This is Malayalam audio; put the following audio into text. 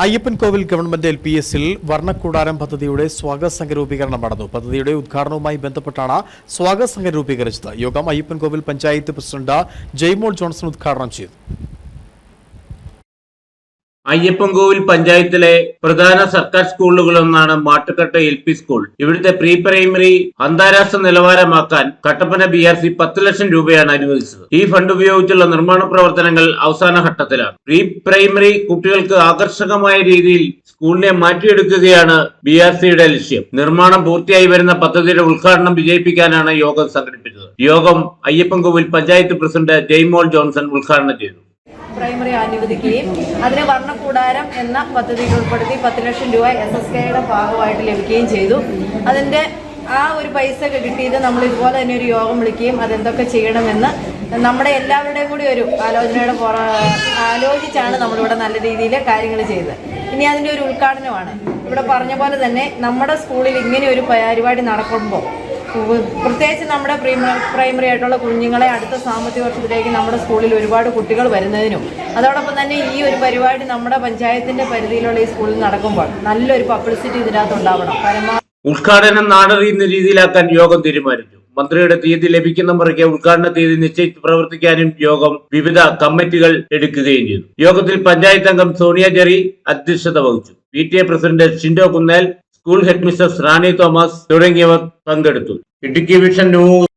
അയ്യപ്പൻകോവിൽ ഗവൺമെന്റ് എൽ പി എസിൽ വർണക്കൂടാരം പദ്ധതിയുടെ സ്വാഗത സംഘ രൂപീകരണം നടന്നു. പദ്ധതിയുടെ ഉദ്ഘാടനവുമായി ബന്ധപ്പെട്ടാണ് സ്വാഗത സംഘം രൂപീകരിച്ചത്. യോഗം അയ്യപ്പൻകോവിൽ പഞ്ചായത്ത് പ്രസിഡന്റ് ജയ്മോൾ ജോൺസൺ ഉദ്ഘാടനം ചെയ്തു. അയ്യപ്പൻകോവിൽ പഞ്ചായത്തിലെ പ്രധാന സർക്കാർ സ്കൂളുകളൊന്നാണ് മാട്ടുക്കട്ട എൽ പി സ്കൂൾ. ഇവിടുത്തെ പ്രീ പ്രൈമറി അന്താരാഷ്ട്ര നിലവാരമാക്കാൻ കട്ടപ്പന ബി ആർ സി പത്ത് ലക്ഷം രൂപയാണ് അനുവദിച്ചത്. ഈ ഫണ്ട് ഉപയോഗിച്ചുള്ള നിർമ്മാണ പ്രവർത്തനങ്ങൾ അവസാന ഘട്ടത്തിലാണ്. പ്രീ പ്രൈമറി കുട്ടികൾക്ക് ആകർഷകമായ രീതിയിൽ സ്കൂളിനെ മാറ്റിയെടുക്കുകയാണ് ബി ആർ സിയുടെ ലക്ഷ്യം. നിർമ്മാണം പൂർത്തിയായി വരുന്ന പദ്ധതിയുടെ ഉദ്ഘാടനം വിജയിപ്പിക്കാനാണ് യോഗം സംഘടിപ്പിച്ചത്. യോഗം അയ്യപ്പൻകോവിൽ പഞ്ചായത്ത് പ്രസിഡന്റ് ജയ്മോൾ ജോൺസൺ ഉദ്ഘാടനം ചെയ്തു. പ്രൈമറി അനുവദിക്കുകയും അതിന് വർണക്കൂടാരം എന്ന പദ്ധതിയിൽ ഉൾപ്പെടുത്തി പത്ത് ലക്ഷം രൂപ എസ് എസ് കെയുടെ ഭാഗമായിട്ട് ലഭിക്കുകയും ചെയ്തു. അതിന്റെ ആ ഒരു പൈസ കിട്ടിയത് നമ്മൾ ഇതുപോലെ തന്നെ ഒരു യോഗം വിളിക്കുകയും അതെന്തൊക്കെ ചെയ്യണമെന്ന് നമ്മുടെ എല്ലാവരുടെയും കൂടി ഒരു ആലോചനയുടെ പുറ ആലോചിച്ചാണ് നമ്മളിവിടെ നല്ല രീതിയിൽ കാര്യങ്ങൾ ചെയ്തത്. ഇനി അതിന്റെ ഒരു ഉദ്ഘാടനമാണ്. ഇവിടെ പറഞ്ഞ പോലെ തന്നെ നമ്മുടെ സ്കൂളിൽ ഇങ്ങനെ ഒരു പരിപാടി നടക്കുമ്പോൾ പ്രത്യേകിച്ച് നമ്മുടെ പ്രീമറി ആയിട്ടുള്ള കുഞ്ഞുങ്ങളെ അടുത്ത സാമ്പത്തിക വർഷത്തിലേക്ക് നമ്മുടെ സ്കൂളിൽ ഒരുപാട് കുട്ടികൾ വരുന്നതിനും അതോടൊപ്പം തന്നെ ഈ ഒരു പരിപാടി നമ്മുടെ പഞ്ചായത്തിന്റെ പരിധിയിലുള്ള ഈ സ്കൂളിൽ നടക്കുമ്പോൾ നല്ലൊരു പബ്ലിസിറ്റി ഇതിനകത്ത് ഉണ്ടാവണം. പരമാവധി ഉദ്ഘാടനം നാടറിയുന്ന രീതിയിലാക്കാൻ യോഗം തീരുമാനിച്ചു. മന്ത്രിയുടെ തീയതി ലഭിക്കുന്ന മുറയ്ക്ക് ഉദ്ഘാടന തീയതി നിശ്ചയിച്ച് പ്രവർത്തിക്കാനും യോഗം വിവിധ കമ്മിറ്റികൾ എടുക്കുകയും ചെയ്തു. യോഗത്തിൽ പഞ്ചായത്ത് അംഗം സോണിയ ജെറി അധ്യക്ഷത വഹിച്ചു. P T A president Shindo Kunnel school head mister Rani Thomas തുടങ്ങിയവർ പങ്കെടുത്തു. Idukki vision news.